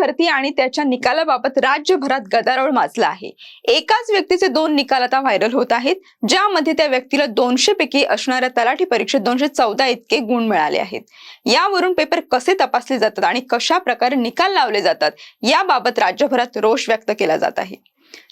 भरती आणि त्याच्या निकालाबाबत राज्यभरात गदारोळ माजला आहे. एकाच व्यक्तीचे दोन निकाल आता व्हायरल होत आहेत ज्यामध्ये त्या व्यक्तीला दोनशे पैकी असणाऱ्या तलाठी परीक्षेत दोनशे चौदा इतके गुण मिळाले आहेत. यावरून पेपर कसे तपासले जातात आणि कशा प्रकारे निकाल लावले जातात याबाबत राज्यभरात रोष व्यक्त केला जात आहे.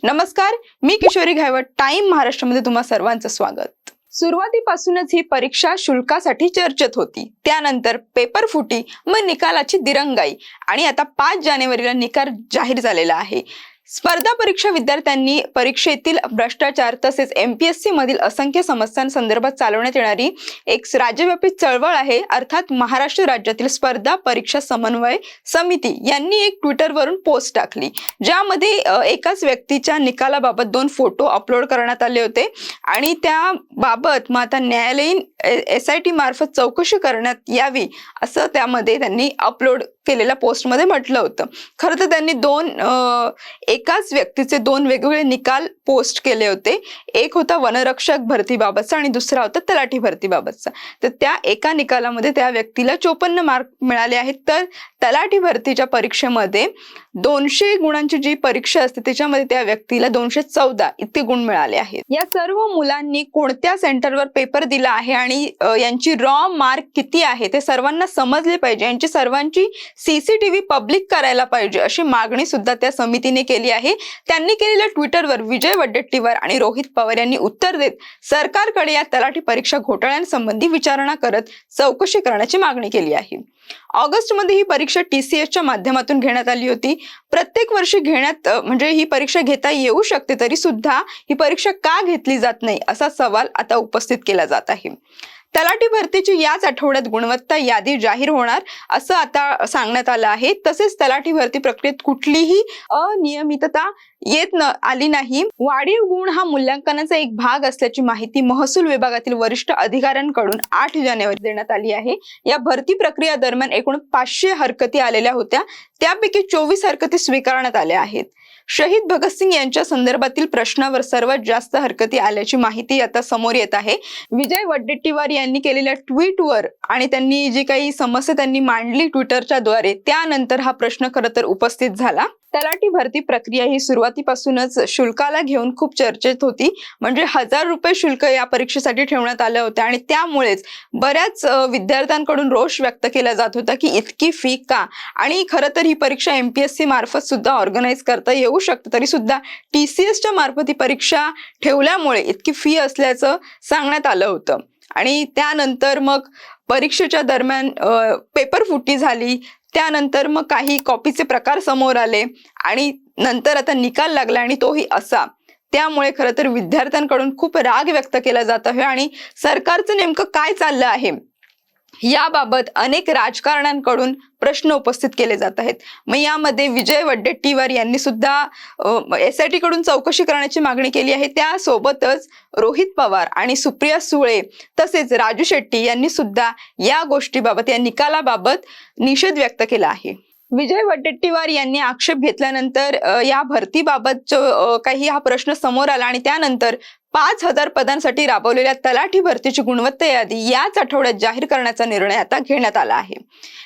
नमस्कार मी किशोरी घायवट टाइम महाराष्ट्रामध्ये तुम्हा सर्वांचं स्वागत. सुरुवातीपासूनच ही परीक्षा शुल्कासाठी चर्चेत होती. त्यानंतर पेपर फुटी मग निकालाची दिरंगाई आणि आता पाच जानेवारीला निकाल जाहीर झालेला आहे. स्पर्धा परीक्षा विद्यार्थ्यांनी परीक्षेतील भ्रष्टाचार तसेच एम पी एस मधील असंख्य समस्यांसंदर्भात चालवण्यात येणारी एक राज्यव्यापी चळवळ आहे. अर्थात महाराष्ट्र राज्यातील स्पर्धा परीक्षा समन्वय समिती यांनी एक ट्विटरवरून पोस्ट टाकली. ज्यामध्ये एकाच व्यक्तीच्या निकालाबाबत दोन फोटो अपलोड करण्यात आले होते. आणि त्याबाबत मग आता न्यायालयीन एस आय टी मार्फत चौकशी करण्यात यावी असं त्यामध्ये त्यांनी अपलोड केलेल्या पोस्टमध्ये म्हटलं होतं. खरं तर त्यांनी दोन एकाच व्यक्तीचे दोन वेगवेगळे निकाल पोस्ट केले होते. एक होता वनरक्षक भरतीबाबतचा आणि दुसरा होता तलाठी भरतीबाबतचा. तर त्या एका निकालामध्ये त्या व्यक्तीला चोपन्न मार्क मिळाले आहेत. तर तलाठी भरतीच्या परीक्षेमध्ये दोनशे गुणांची जी परीक्षा असते त्याच्यामध्ये त्या व्यक्तीला दोनशे चौदा इतके गुण मिळाले आहेत. या सर्व मुलांनी कोणत्या सेंटरवर पेपर दिला आहे आणि यांची रॉ मार्क किती आहे ते सर्वांना समजले पाहिजे. यांची सर्वांची सीसीटीव्ही पब्लिक करायला पाहिजे अशी मागणी सुद्धा त्या समितीने केली आहे. त्यांनी केलेल्या ट्विटरवर विजय वडेट्टीवार आणि रोहित पवार यांनी उत्तर देत सरकारकडे या तलाठी परीक्षा घोटाळ्यांसंबंधी विचारणा करत चौकशी करण्याची मागणी केली आहे. ऑगस्टमध्ये ही परीक्षा टीसीएसच्या माध्यमातून घेण्यात आली होती. प्रत्येक वर्षी घेण्यात म्हणजे ही परीक्षा घेता येऊ शकते तरी सुद्धा ही परीक्षा का घेतली जात नाही असा सवाल आता उपस्थित केला जात आहे. तलाठी भरतीची याच आठवड्यात गुणवत्ता यादी जाहीर होणार असं आता सांगण्यात आलं आहे. तसेच तलाठी भरती प्रक्रियेत कुठलीही अनियमितता येत न आली नाही. वाढीव गुण हा मूल्यांकनाचा एक भाग असल्याची माहिती महसूल विभागातील वरिष्ठ अधिकाऱ्यांकडून आठ जानेवारी देण्यात आली आहे. या भरती प्रक्रिया दरम्यान एकूण पाचशे हरकती आलेल्या होत्या. त्यापैकी चोवीस हरकती स्वीकारण्यात आल्या आहेत. शहीद भगतसिंग यांच्या संदर्भातील प्रश्नावर सर्वात जास्त हरकती आल्याची माहिती आता समोर येत आहे. विजय वडेट्टीवार यांनी केलेल्या ट्विटवर आणि त्यांनी जी काही समस्या त्यांनी मांडली ट्विटरच्या द्वारे त्यानंतर हा प्रश्न खरं तर उपस्थित झाला. तलाठी भरती प्रक्रिया ही सुरुवातीपासूनच शुल्काला घेऊन खूप चर्चेत होती. म्हणजे हजार रुपये शुल्क या परीक्षेसाठी ठेवण्यात आलं होतं आणि त्यामुळेच बऱ्याच विद्यार्थ्यांकडून रोष व्यक्त केला जात होता की इतकी फी का? आणि खरं तर ही परीक्षा एमपीएससी मार्फत सुद्धा ऑर्गनाईज करता येऊ शकतं. तरी सुद्धा टीसीएसच्या मार्फत ही परीक्षा ठेवल्यामुळे इतकी फी असल्याचं सांगण्यात आलं होतं. आणि त्यानंतर मग परीक्षेच्या दरम्यान पेपर फुटी झाली. त्यानंतर मग काही कॉपीचे प्रकार समोर आले आणि नंतर आता निकाल लागला आणि तोही असा. त्यामुळे खरं तर विद्यार्थ्यांकडून खूप राग व्यक्त केला जात आहे आणि सरकारचं नेमकं काय चाललं आहे? याबाबत अनेक राजकारण्यांकडून प्रश्न उपस्थित केले जात आहेत. मग यामध्ये विजय वड्डेट्टीवार यांनी सुद्धा एस आय टी कडून चौकशी करण्याची मागणी केली आहे. त्यासोबतच रोहित पवार आणि सुप्रिया सुळे तसेच राजू शेट्टी यांनी सुद्धा या गोष्टीबाबत या निकालाबाबत निषेध व्यक्त केला आहे. विजय वडेट्टीवार यांनी आक्षेप घेतल्यानंतर या भरतीबाबत जो, काही हा प्रश्न समोर आला आणि त्यानंतर पाच हजार पदांसाठी राबवलेल्या तलाठी भरतीची गुणवत्ता यादी याच आठवड्यात जाहीर करण्याचा निर्णय आता घेण्यात आला आहे.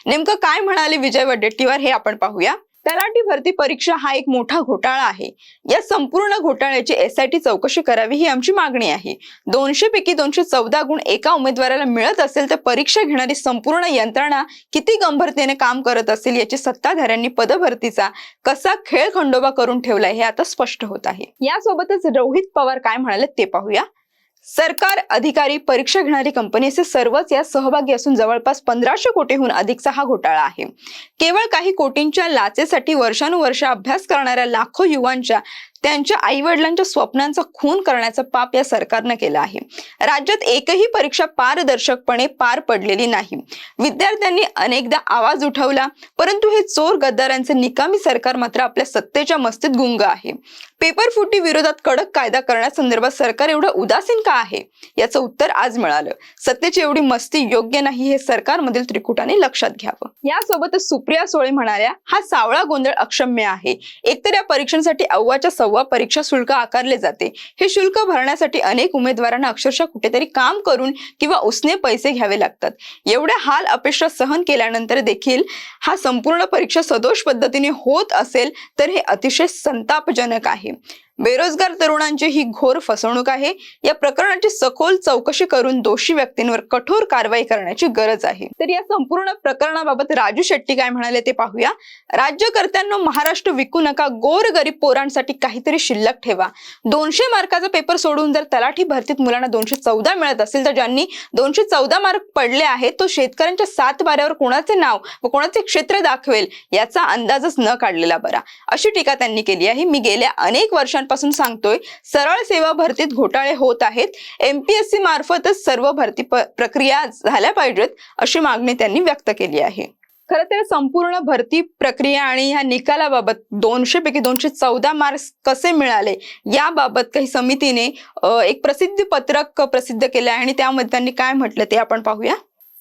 नेमकं काय म्हणाले विजय वडेट्टीवार हे आपण पाहूया. तलाठी भरती परीक्षा हा एक मोठा घोटाळा आहे. या संपूर्ण घोटाळ्याची एस आय टी चौकशी करावी ही आमची मागणी आहे. दोनशे पैकी दोनशे चौदा गुण एका उमेदवाराला मिळत असेल तर परीक्षा घेणारी संपूर्ण यंत्रणा किती गंभीरतेने काम करत असेल याची सत्ताधाऱ्यांनी पदभरतीचा कसा खेळ खंडोबा करून ठेवलाय हे आता स्पष्ट होत आहे. यासोबतच रोहित पवार काय म्हणाले ते पाहूया. सरकार अधिकारी परीक्षा घेणारी कंपनी असे सर्वच या सहभागी असून जवळपास पंधराशे कोटीहून अधिकचा हा घोटाळा आहे. केवळ काही कोटींच्या लाचेसाठी वर्षानुवर्ष अभ्यास करणाऱ्या लाखो युवांच्या त्यांच्या आई वडिलांच्या स्वप्नांचा खून करण्याचं पाप या सरकारनं केलं आहे. राज्यात एकही परीक्षा पारदर्शकपणे पार पडलेली नाही. विद्यार्थ्यांनी अनेकदा आवाज उठवला परंतु हे चोर गद्दारांचे निकामी सरकार मात्र आपल्या सत्तेच्या मस्तीत गुंग आहे. पेपर फुटी विरोधात कडक कायदा करण्यासंदर्भात सरकार एवढं उदासीन का आहे? याचं उत्तर आज मिळालं. सत्तेची एवढी मस्ती योग्य नाही हे सरकारमधील त्रिकुटाने लक्षात घ्यावं. यासोबतच सुप्रिया सोळे म्हणाल्या हा सावळा गोंधळ अक्षम्य आहे. एकतर या परीक्षांसाठी अव्वाच्या सव्वा परीक्षा शुल्क आकारले जाते. हे शुल्क भरण्यासाठी अनेक उमेदवारांना अक्षरशः कुठेतरी काम करून किंवा उसने पैसे घ्यावे लागतात. एवढ्या हाल अपेक्षा सहन केल्यानंतर देखील हा संपूर्ण परीक्षा सदोष पद्धतीने होत असेल तर हे अतिशय संतापजनक आहे. बेरोजगार तरुणांची ही घोर फसवणूक आहे. या प्रकरणाची सखोल चौकशी करून दोषी व्यक्तींवर कठोर कारवाई करण्याची गरज आहे. तर या संपूर्ण प्रकरणाबाबत राजू शेट्टी काय म्हणाले ते पाहूया. राज्यकर्त्यांना महाराष्ट्र विकू नका. गोर गरीब पोरांसाठी काहीतरी शिल्लक ठेवा. दोनशे मार्काचा पेपर सोडून जर तलाठी भरतीत मुलांना दोनशे चौदा मिळत असेल तर ज्यांनी दोनशे चौदा मार्क पडले आहेत तो शेतकऱ्यांच्या सात बाऱ्यावर कोणाचे नाव व कोणाचे क्षेत्र दाखवेल याचा अंदाजच न काढलेला बरा. अशी टीका त्यांनी केली आहे. मी गेल्या अनेक वर्षांपासून सांगतोय सरळ सेवा भरतीत घोटाळे होत आहेत. एमपीएससी मार्फतच सर्व भरती प्रक्रिया झाल्या पाहिजेत अशी मागणी त्यांनी व्यक्त केली आहे. खरं तर संपूर्ण भरती प्रक्रिया आणि ह्या निकालाबाबत दोनशे पैकी दोनशे चौदा मार्क्स कसे मिळाले याबाबत काही समितीने एक प्रसिद्धी पत्रक प्रसिद्ध केलं आहे आणि त्यामध्ये त्यांनी काय म्हटलं ते आपण पाहूया.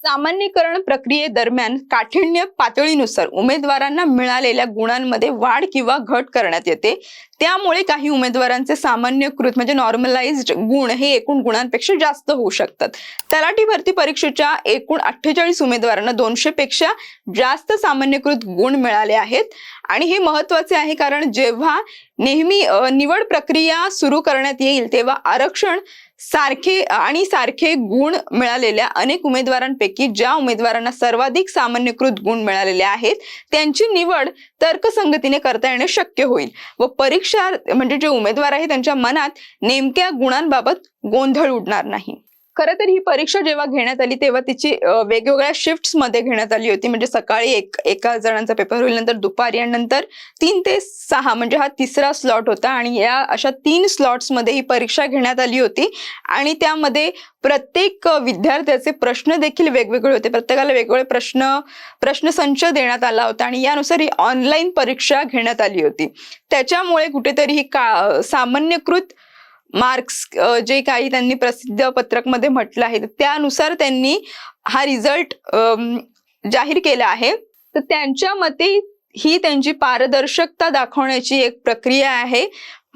सामान्यकरण प्रक्रियेदरम्यान काठिण्य पातळीनुसार उमेदवारांना मिळालेल्या गुणांमध्ये वाढ किंवा घट करण्यात येते. त्यामुळे काही उमेदवारांचे सामान्यकृत म्हणजे नॉर्मलाइज्ड गुण हे एकूण गुणांपेक्षा जास्त होऊ शकतात. तलाठी भरती परीक्षेच्या एकूण अठ्ठेचाळीस उमेदवारांना दोनशे पेक्षा जास्त सामान्यकृत गुण मिळाले आहेत. आणि हे महत्त्वाचे आहे कारण जेव्हा नेहमी निवड प्रक्रिया सुरू करण्यात येईल तेव्हा आरक्षण सारखे आणि सारखे गुण मिळालेल्या अनेक उमेदवारांपैकी ज्या उमेदवारांना सर्वाधिक सामान्यकृत गुण मिळालेले आहेत त्यांची निवड तर्कसंगतीने करता येणे शक्य होईल. व परीक्षा म्हणजे जे उमेदवार आहे त्यांच्या मनात नेमक्या गुणांबाबत गोंधळ उडणार नाही. खरं तर ही परीक्षा जेव्हा घेण्यात आली तेव्हा तिची वेगवेगळ्या शिफ्टमध्ये घेण्यात आली होती. म्हणजे सकाळी एक एका जणांचा पेपर होईल नंतर दुपारी आणि नंतर तीन ते सहा म्हणजे हा तिसरा स्लॉट होता. आणि या अशा तीन स्लॉट्समध्ये ही परीक्षा घेण्यात आली होती. आणि त्यामध्ये प्रत्येक विद्यार्थ्याचे प्रश्न देखील वेगवेगळे होते. प्रत्येकाला वेगवेगळे प्रश्न प्रश्नसंच देण्यात आला होता. आणि यानुसार ही ऑनलाईन परीक्षा घेण्यात आली होती. त्याच्यामुळे कुठेतरी ही का सामान्यकृत मार्क्स जे काही त्यांनी प्रसिद्ध पत्रकमध्ये म्हटलं आहे त्यानुसार त्यांनी हा रिझल्ट जाहीर केला आहे. तर त्यांच्या मते ही त्यांची पारदर्शकता दाखवण्याची एक प्रक्रिया आहे.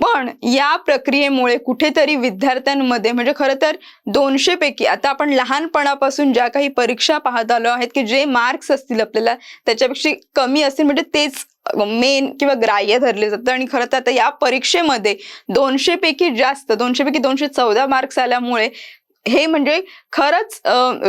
पण या प्रक्रियेमुळे कुठेतरी विद्यार्थ्यांमध्ये म्हणजे खरं तर दोनशे पैकी आता आपण लहानपणापासून ज्या काही परीक्षा पाहत आलो आहेत की जे मार्क्स असतील आपल्याला त्याच्यापेक्षा कमी असतील म्हणजे तेच मेन किंवा ग्राह्य धरले जातं. आणि खरं तर आता या परीक्षेमध्ये दोनशे पैकी जास्त दोनशे पैकी दोनशे चौदा मार्क्स आल्यामुळे हे म्हणजे खरंच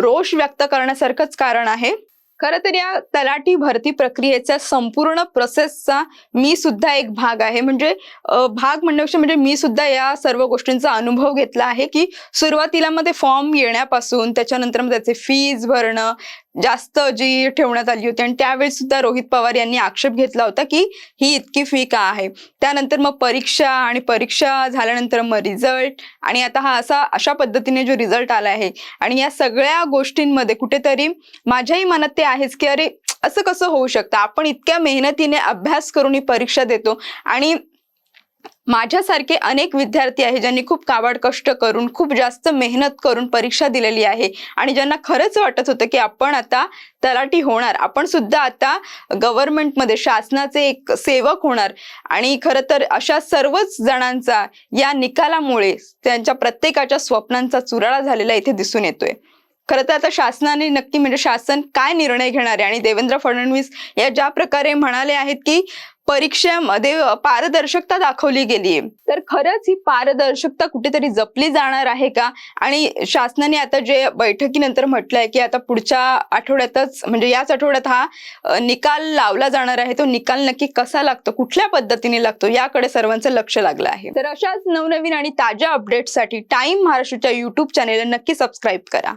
रोष व्यक्त करण्यासारखंच कारण आहे. खरं तर या तलाठी भरती प्रक्रियेचा संपूर्ण प्रोसेसचा मी सुद्धा एक भाग आहे. म्हणजे भाग म्हणण्यापेक्षा म्हणजे मी सुद्धा या सर्व गोष्टींचा अनुभव घेतला आहे की सुरुवातीला मध्ये फॉर्म येण्यापासून त्याच्यानंतर मग त्याचे फीज भरणं जास्त जी ठेवण्यात आली होती आणि त्यावेळी सुद्धा रोहित पवार यांनी आक्षेप घेतला होता की ही इतकी फी का आहे? त्यानंतर मग परीक्षा आणि परीक्षा झाल्यानंतर मग रिझल्ट आणि आता हा असा अशा पद्धतीने जो रिझल्ट आला आहे आणि या सगळ्या गोष्टींमध्ये कुठेतरी माझ्याही मनात ते आहेच की अरे असं कसं होऊ शकतं? आपण इतक्या मेहनतीने अभ्यास करून ही परीक्षा देतो आणि माझ्यासारखे अनेक विद्यार्थी आहे ज्यांनी खूप काबाड कष्ट करून खूप जास्त मेहनत करून परीक्षा दिलेली आहे. आणि ज्यांना खरंच वाटत होतं की आपण आता तलाठी होणार. आपण सुद्धा आता गव्हर्नमेंटमध्ये शासनाचे एक सेवक होणार. आणि खरं तर अशा सर्वच जणांचा या निकालामुळे त्यांच्या प्रत्येकाच्या स्वप्नांचा चुराळा झालेला इथे दिसून येतोय. खरं तर आता शासनाने नक्की म्हणजे शासन काय निर्णय घेणार आहे? आणि देवेंद्र फडणवीस या ज्या प्रकारे म्हणाले आहेत की परीक्षेमध्ये पारदर्शकता दाखवली गेली. तर खरंच ही पारदर्शकता कुठेतरी जपली जाणार आहे का? आणि शासनाने आता जे बैठकीनंतर म्हटलंय की आता पुढच्या आठवड्यातच म्हणजे याच आठवड्यात हा निकाल लावला जाणार आहे. तो निकाल नक्की कसा लागतो? कुठल्या पद्धतीने लागतो? याकडे सर्वांचं लक्ष लागलं आहे. तर अशाच नवनवीन आणि ताज्या अपडेटसाठी टाइम महाराष्ट्राच्या युट्यूब चॅनेलला नक्की सबस्क्राईब करा.